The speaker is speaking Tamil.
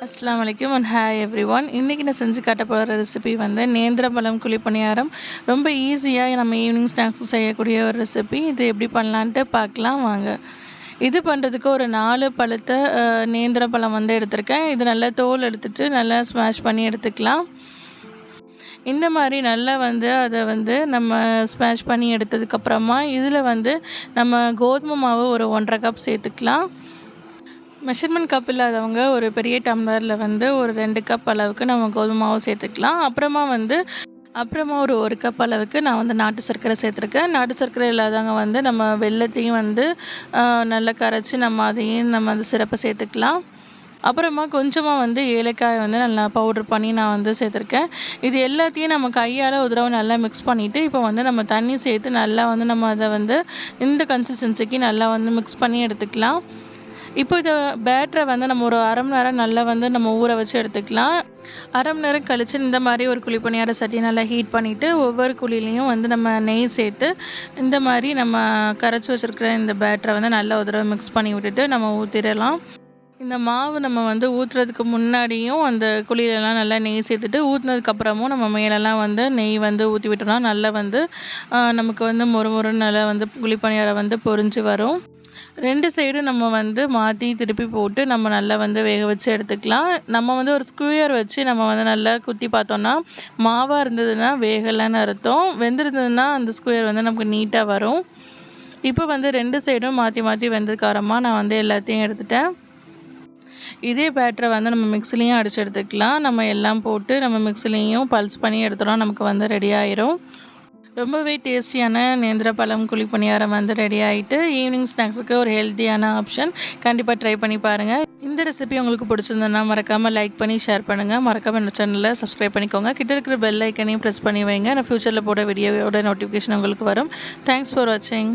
அஸ்லாம் வலைக்கம் அண்ட் ஹாய் எவ்ரி ஒன் இன்றைக்கி நான் செஞ்சு காட்ட போகிற ரெசிபி வந்து குழி குழிப்பணியாரம். ரொம்ப ஈஸியாக நம்ம ஈவினிங் ஸ்நாக்ஸ் செய்யக்கூடிய ஒரு ரெசிபி இது எப்படி பண்ணலான்ட்டு பார்க்கலாம் வாங்க. இது பண்ணுறதுக்கு ஒரு நாலு பழுத்த அஹ், நேந்திர பழம் வந்து எடுத்திருக்கேன். இது நல்லா தோல் எடுத்துட்டு நல்லா ஸ்மாஷ் பண்ணி எடுத்துக்கலாம். இந்த மாதிரி நல்லா வந்து அதை வந்து நம்ம ஸ்மாஷ் பண்ணி எடுத்ததுக்கப்புறமா இதில் வந்து நம்ம கோதுமை மாவு ஒரு ஒன்றரை கப் சேர்த்துக்கலாம். மெஷர்மெண்ட் கப் இல்லாதவங்க ஒரு பெரிய டம்ளரில் வந்து ஒரு ரெண்டு கப் அளவுக்கு நம்ம கோதுமை மாவு சேர்த்துக்கலாம். அப்புறமா வந்து அப்புறமா ஒரு ஒரு கப் அளவுக்கு நான் வந்து நாட்டு சர்க்கரை சேர்த்துருக்கேன். நாட்டு சர்க்கரை இல்லாதவங்க வந்து நம்ம வெள்ளத்தையும் வந்து நல்லா கரைச்சி நம்ம அதையும் நம்ம வந்து சிறப்பை சேர்த்துக்கலாம். அப்புறமா கொஞ்சமாக வந்து ஏலக்காய் வந்து நல்லா பவுடர் பண்ணி நான் வந்து சேர்த்துருக்கேன். இது எல்லாத்தையும் நம்ம கையால் ஒரு தடவை நல்லா மிக்ஸ் பண்ணிவிட்டு இப்போ வந்து நம்ம தண்ணி சேர்த்து நல்லா வந்து நம்ம அதை வந்து இந்த கன்சிஸ்டன்சிக்கு நல்லா வந்து மிக்ஸ் பண்ணி எடுத்துக்கலாம். இப்போ இதை பேட்டரை வந்து நம்ம ஒரு அரை மணி நேரம் நல்லா வந்து நம்ம ஊற வச்சு எடுத்துக்கலாம். அரை மணி நேரம் கழித்து இந்த மாதிரி ஒரு குழி பணியார சட்டியை நல்லா ஹீட் பண்ணிவிட்டு ஒவ்வொரு குழிலையும் வந்து நம்ம நெய் சேர்த்து இந்த மாதிரி நம்ம கரைச்சி வச்சுருக்கிற இந்த பேட்டரை வந்து நல்லா ஒரு தடவை மிக்ஸ் பண்ணி விட்டுட்டு நம்ம ஊற்றிடலாம் இந்த மாவு நம்ம வந்து ஊற்றுறதுக்கு முன்னாடியும் அந்த குழியிலலாம் நல்லா நெய் சேர்த்துட்டு ஊற்றுனதுக்கப்புறமும் நம்ம மேலெல்லாம் வந்து நெய் வந்து ஊற்றி விட்டோம்னா நல்லா வந்து நமக்கு வந்து மொறு மொறுன்னு நல்லா வந்து குழிப்பணியாரம் வந்து பொரிஞ்சு வரும். ரெண்டு சைடும் நம்ம வந்து மாற்றி திருப்பி போட்டு நம்ம நல்லா வந்து வேக வச்சு எடுத்துக்கலாம். நம்ம வந்து ஒரு ஸ்கூயர் வச்சு நம்ம வந்து நல்லா குத்தி பார்த்தோன்னா மாவாக இருந்ததுன்னா வேகலைன்னு அர்த்தம். வெந்திருந்ததுன்னா அந்த ஸ்குயர் வந்து நமக்கு நீட்டாக வரும். இப்போ வந்து ரெண்டு சைடும் மாற்றி மாற்றி வெந்ததுக்காரமாக நான் வந்து எல்லாத்தையும் எடுத்துட்டேன். இதே பேட்டரை வந்து நம்ம மிக்சிலையும் அடித்து எடுத்துக்கலாம். நம்ம எல்லாம் போட்டு நம்ம மிக்சிலையும் பல்ஸ் பண்ணி எடுத்தோம்னா நமக்கு வந்து ரெடி ஆயிரும். ரொம்பவே டேஸ்டியான நேந்திர பழம் குழி பணியாரம் வந்து ரெடி ஆகிட்டு ஈவினிங் ஸ்நாக்ஸுக்கு ஒரு ஹெல்த்தியான ஆப்ஷன் கண்டிப்பாக ட்ரை பண்ணி பாருங்கள் இந்த ரெசிபி உங்களுக்கு பிடிச்சிருந்ததுன்னா மறக்காமல் லைக் பண்ணி ஷேர் பண்ணுங்கள் மறக்காமல் இந்த சேனலில் சப்ஸ்கிரைப் பண்ணிக்கோங்க. கிட்ட இருக்கிற பெல் ஐக்கனையும் ப்ரெஸ் பண்ணி வைங்க. நான் ஃப்யூச்சரில் போட வீடியோவோட நோட்டிஃபிகேஷன் உங்களுக்கு வரும். தேங்க்ஸ் ஃபார் வாட்சிங்